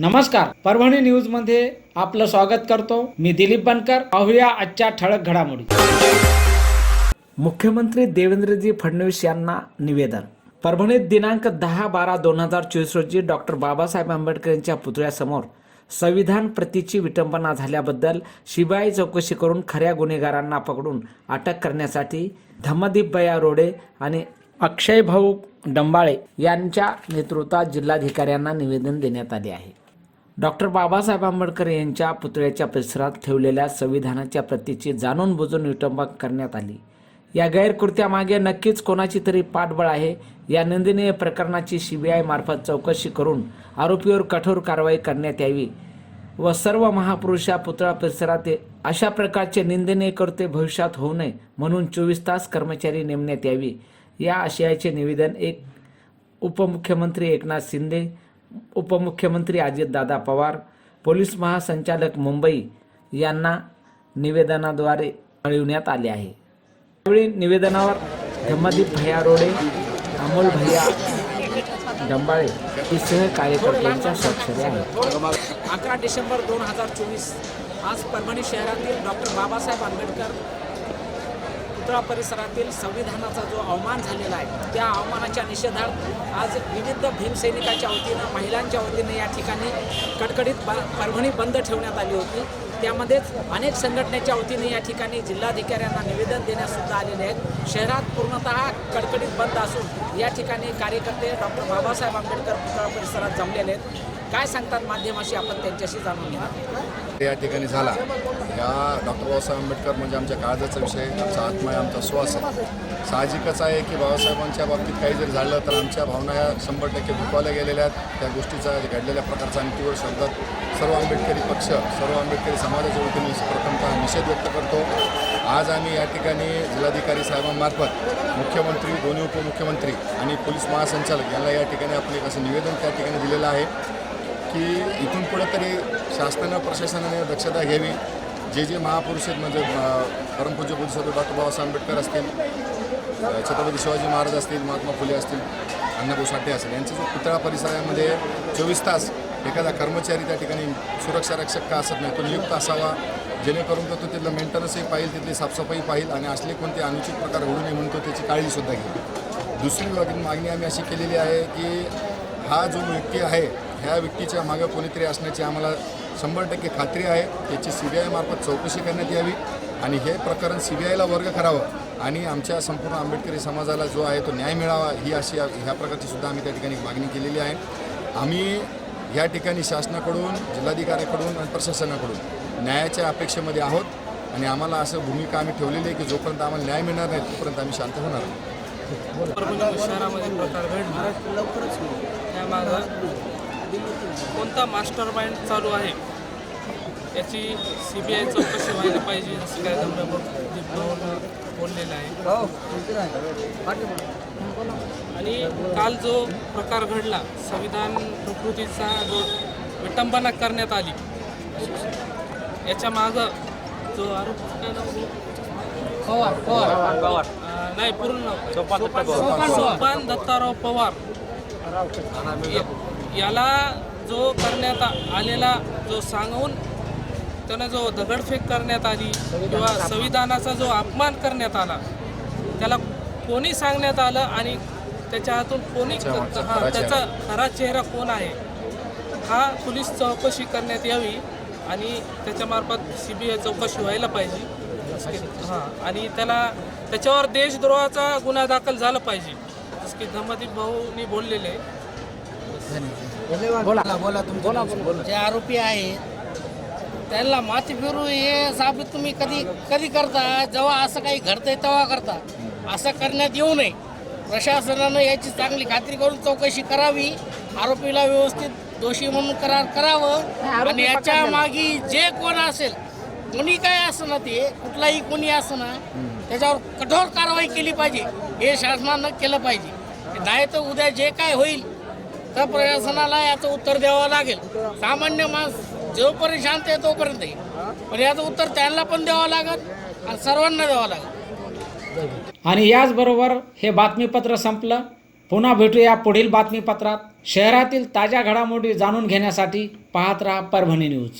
नमस्कार. परभणी न्यूजमध्ये आपलं स्वागत करतो. मी दिलीप बनकर. पाहूया आजच्या ठळक घडामोडी. मुख्यमंत्री देवेंद्रजी फडणवीस यांना निवेदन. परभणीत दिनांक दहा बारा दोन हजार चोवीस रोजी डॉक्टर बाबासाहेब आंबेडकर यांच्या पुतळ्यासमोर संविधान प्रतीची विटंबना झाल्याबद्दल सीबीआय चौकशी करून खऱ्या गुन्हेगारांना पकडून अटक करण्यासाठी धम्मदीप बया रोडे आणि अक्षय भाऊ डंबाळे यांच्या नेतृत्वात जिल्हाधिकाऱ्यांना निवेदन देण्यात आले आहे. डॉक्टर बाबासाहेब आंबेडकर यांच्या पुतळ्याच्या परिसरात ठेवलेल्या संविधानाच्या प्रतीची जाणून बुजून विटंबा करण्यात आली. या गैरकृत्यामागे नक्कीच कोणाची तरी पाठबळ आहे या निंदनीय प्रकरणाची सीबीआय मार्फत चौकशी करून आरोपीवर कठोर कारवाई करण्यात यावी व सर्व महापुरुषा पुतळा परिसरात अशा प्रकारचे निंदनीय कृत्य भविष्यात होऊ नये म्हणून चोवीस तास कर्मचारी नेमण्यात यावी. या आशयाचे निवेदन एक उपमुख्यमंत्री एकनाथ शिंदे उपमुख्यमंत्री अजितदादा पवार पोलीस महासंचालक मुंबई यांना निवेदनाद्वारे कळविण्यात आले आहे. यावेळी निवेदनावर धम्मदीप भैया रोडे अमोल भैया डंबाळे सह कार्यकर्त्यांच्या स्वाक्षरी आहेत. अकरा डिसेंबर दोन हजार चोवीस आज परभणी शहरातील डॉक्टर बाबासाहेब आंबेडकर पुतळा परिसरातील संविधानाचा जो अवमान झालेला आहे त्या अवमानाच्या निषेधार्थ आज विविध भीमसैनिकाच्या वतीनं महिलांच्या वतीनं या ठिकाणी कडकडीत ब परभणी बंद ठेवण्यात आली होती. त्यामध्येच अनेक संघटनेच्या वतीने या ठिकाणी जिल्हाधिकाऱ्यांना निवेदन देण्यासुद्धा आलेले आहेत. शहरात पूर्णतः कडकडीत बंद असून या ठिकाणी कार्यकर्ते डॉक्टर बाबासाहेब आंबेडकर पुतळा परिसरात जमलेले आहेत. काय सांगतात माध्यमाशी आपण त्यांच्याशी जाणून घेणार? या ठिकाणी झाला. या डॉक्टर बाबासाहेब आंबेडकर म्हणजे आमच्या काळजाचा विषय आमचा आत्मा आहे आमचा श्वास आहे. साहजिकच आहे की बाबासाहेबांच्या बाबतीत काही जरी झालं तर आमच्या भावना ह्या शंभर टक्के दुखावल्या गेलेल्या आहेत. त्या गोष्टीचा घडलेल्या प्रकारचा आम्ही शब्दात सर्व आंबेडकरी पक्ष सर्व आंबेडकरी समाजाच्या वतीने प्रथमतः निषेध व्यक्त करतो. आज आम्ही या ठिकाणी जिल्हाधिकारी साहेबांमार्फत मुख्यमंत्री दोन्ही उपमुख्यमंत्री आणि पोलीस महासंचालक यांना या ठिकाणी आपले असं निवेदन त्या ठिकाणी दिलेलं आहे. की इथून पुढं तरी शासनानं प्रशासनाने दक्षता घ्यावी. जे जे महापुरुष आहेत म्हणजे अं, परमपूज्य बुद्धस्वामी डॉक्टर बाबासाहेब आंबेडकर असतील छत्रपती शिवाजी महाराज असतील महात्मा फुले असतील अण्णाभाऊ साठे असेल यांच्या जो पुतळा परिसरामध्ये चोवीस तास एखादा कर्मचारी त्या ठिकाणी सुरक्षा रक्षक का असत नाही तो नियुक्त असावा. जेणेकरून तो तो तिथलं मेंटेनन्सही पाहिजे तिथली साफसफाई पाहिजे आणि असले कोणते अनुचित प्रकार होऊ नये म्हणून तो त्याची काळजीसुद्धा घेईल. दुसरी मागणी आम्ही अशी केलेली आहे की हा जो व्यक्ती आहे ह्या व्यक्तीच्या मागं कोणीतरी असण्याची आम्हाला शंभर टक्के खात्री आहे. त्याची सी बी आयमार्फत चौकशी करण्यात यावी आणि हे प्रकरण सी बी आयला वर्ग करावं आणि आमच्या संपूर्ण आंबेडकरी समाजाला जो आहे तो न्याय मिळावा ही अशी ह्या प्रकारची सुद्धा आम्ही त्या ठिकाणी मागणी केलेली आहे. आम्ही या ठिकाणी शासनाकडून जिल्हाधिकाऱ्याकडून आणि प्रशासनाकडून न्यायाच्या अपेक्षेमध्ये आहोत आणि आम्हाला असं भूमिका आम्ही ठेवलेली आहे की जोपर्यंत आम्हाला न्याय मिळणार नाही तोपर्यंत आम्ही शांत होणार नाही शहरामध्ये प्रकार घडला. त्यामागं कोणता मास्टर माइंड चालू आहे? याची सी बी आय चौकशी व्हायला पाहिजे असं काय बोललेलं आहे. आणि काल जो प्रकार घडला संविधान प्रकृतीचा जो विटंबना करण्यात आली याच्या मागं जो आरोप काय नाव? अं, नाही पूर्ण. सोपान दत्ताराव पवार. याला जो करण्यात आलेला जो सांगून त्यानं जो दगडफेक करण्यात आली किंवा संविधानाचा जो अपमान करण्यात आला त्याला कोणी सांगण्यात आलं आणि त्याच्या हातून कोणी हा त्याचा खरा चेहरा कोण आहे? हा पोलीस चौकशी करण्यात यावी आणि त्याच्यामार्फत सी बी आय चौकशी व्हायला पाहिजे. हां आणि त्याला त्याच्यावर देशद्रोहाचा गुन्हा दाखल झाला पाहिजे. जसं की धम्मदीप भाऊनी बोललेले जे आरोपी आहेत त्यांना माती फिरू हे साबित तुम्ही कधी कधी करता? जेव्हा असं काही घडतंय तेव्हा करता. असं करण्यात येऊ नये. प्रशासनानं याची चांगली खात्री करून चौकशी करावी. आरोपीला व्यवस्थित दोषी म्हणून करार करावं. आणि याच्या मागे जे कोण असेल कोणी काय असं ना ते कुठलाही कोणी असं ना त्याच्यावर कठोर कारवाई केली पाहिजे. हे शासनानं केलं पाहिजे. नाही तर उद्या जे काय होईल तर प्रशासनाला याचं उत्तर द्यावं लागेल. सामान्य माणूस जोपर्यंत शांत आहे तोपर्यंत पण याचं उत्तर त्यांना पण द्यावं लागेल आणि सर्वांना द्यावं लागेल. आणि याचबरोबर हे बातमीपत्र संपलं. पुन्हा भेटूया पुढील बातमीपत्रात. शहरातील ताज्या घडामोडी जाणून घेण्यासाठी पाहत राहा परभणी न्यूज.